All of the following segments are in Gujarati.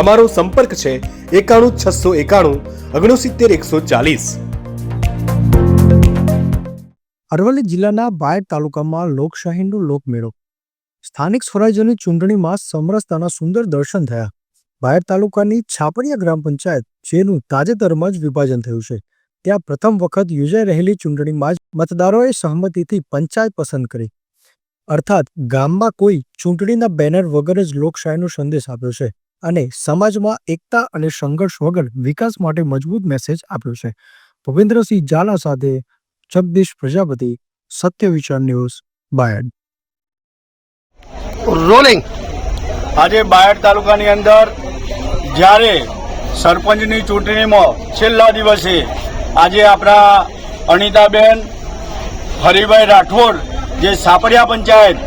અમારો સંપર્ક છે એકાણું છસો એકાણું ઓગણસિત્તેર એકસો ચાલીસ. અરવલ્લી જિલ્લાના બાયડ તાલુકામાં લોકશાહીનો લોકમેળો. સ્થાનિક સ્વરાજ્યની ચૂંટણીમાં સમરસતાના સુંદર દર્શન થયા. બાયડ તાલુકાની છાપરિયા ગ્રામ પંચાયત, જેનું તાજેતરમાં જ વિભાજન થયું છે. ત્યાં પ્રથમ વખત યોજાઈ રહેલી ચૂંટણીમાં જ મતદારોએ સહમતિથી પંચાયત પસંદ કરી. અર્થાત ગામમાં કોઈ ચૂંટણીના બેનર વગર જ લોકશાહીનો સંદેશ આપ્યો છે. અને સમાજમાં એકતા અને સંઘર્ષ વગર વિકાસ માટે મજબૂત મેસેજ આપ્યો છે. ભૂપેન્દ્રસિંહ ઝાલા સાથે જગદીશ પ્રજાપતિ, સત્ય વિચાર ન્યૂઝ, બાયડ. રોલિંગ આજે બાયડ તાલુકાની અંદર જ્યારે સરપંચની ચૂંટણીમાં છેલ્લા દિવસે આજે આપણા અનિતાબેન, હરિભાઈ રાઠોડ જે સાપરિયા પંચાયત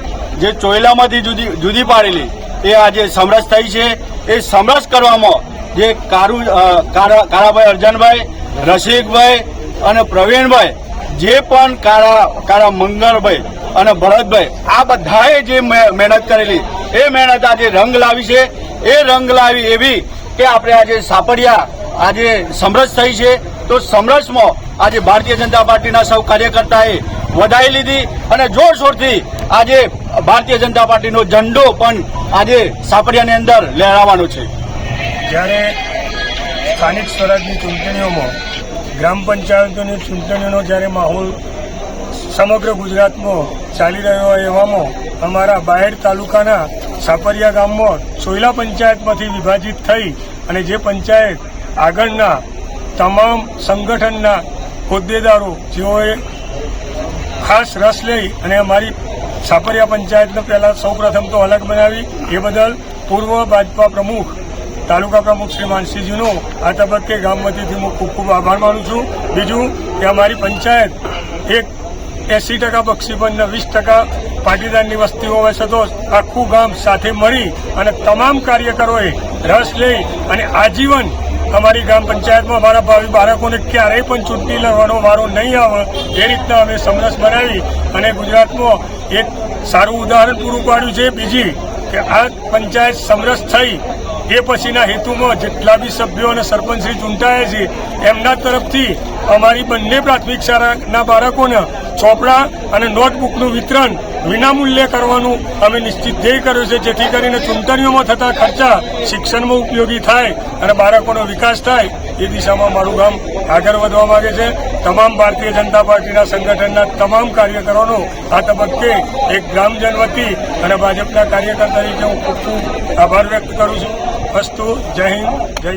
જે ચોયલામાંથી જુદી જુદી પાડેલી, એ આજે સમરસ થઈ છે. એ સમરસ કરવામાં જે કારુ કારાભાઈ અર્જનભાઈ, રસિકભાઈ અને પ્રવીણભાઈ, જે પણ કારા કારા મંગળભાઈ અને ભરતભાઈ, આ બધાએ જે મહે- મહેનત કરેલી, એ મહેનત આજે રંગ લાવી છે. એ રંગ લાવી એવી કે આપણે આજે સાપડિયા, આજે સમરસ થઈ છે. તો સમરસમાં આજે ભારતીય જનતા પાર્ટીના સૌ કાર્યકર્તાએ વધાઈ લીધી અને જોરશોરથી આજે ભારતીય જનતા પાર્ટીનો ઝંડો પણ આજે સાપરિયાની અંદર લહેરાવાનો છે. જ્યારે સ્થાનિક સ્વરાજની ચૂંટણીઓમાં ગ્રામ પંચાયતોની ચૂંટણીનો જ્યારે માહોલ સમગ્ર ગુજરાતમાં ચાલી રહ્યો હોય એવામાં અમારા બાયડ તાલુકાના સાપરિયા ગામમાં સોયલા પંચાયતમાંથી વિભાજિત થઈ અને જે પંચાયત આગળના તમામ સંગઠનના હોદ્દેદારો જેઓએ ખાસ રસ લઈ અને અમારી સાપરિયા પંચાયતને પહેલા સૌપ્રથમ તો અલગ બનાવી. એ બદલ પૂર્વ ભાજપા પ્રમુખ, તાલુકા પ્રમુખ શ્રી માનસિંહજીનો આ તબક્કે ગામ વતીથી હું ખૂબ ખૂબ આભાર માનું છું. બીજું કે અમારી પંચાયત એક એસી ટકા બક્ષીબંધના વીસ ટકા પાટીદારની વસ્તી હોવા છતાં આખું ગામ સાથે મળી અને તમામ કાર્યકરોએ રસ લઈ અને આજીવન અમારી ગ્રામ પંચાયતમાં મારા ભાવિ બાળકોને ક્યારેય પણ ચૂંટણી લડવાનો વારો નહીં આવે એ રીતના અમે સમરસ બનાવી અને ગુજરાતમાં એક સારું ઉદાહરણ પૂરું પાડ્યું છે. બીજી કે આ પંચાયત સમરસ થઈ એ પછીના હેતુમાં જેટલા બી સભ્યો અને સરપંચશ્રી ચૂંટાયા છે, એમના તરફથી અમારી બંને પ્રાથમિક શાળાના બાળકોને ચોપડા અને નોટબુકનું વિતરણ વિનામૂલ્યે કરવાનું અમે નિશ્ચિત ધ્યેય કર્યો છે. જેથી કરીને ચૂંટણીઓમાં થતા ખર્ચા શિક્ષણમાં ઉપયોગી થાય અને બાળકોનો વિકાસ થાય એ દિશામાં મારું ગામ આગળ વધવા માગે છે. તમામ ભારતીય જનતા પાર્ટીના સંગઠનના તમામ કાર્યકરોનો આ તબક્કે એક ગ્રામજન વતી અને ભાજપના કાર્યકર તરીકે હું ખૂબ ખૂબ આભાર વ્યક્ત કરું છું. અસ્તુ, જય હિન્દ, જય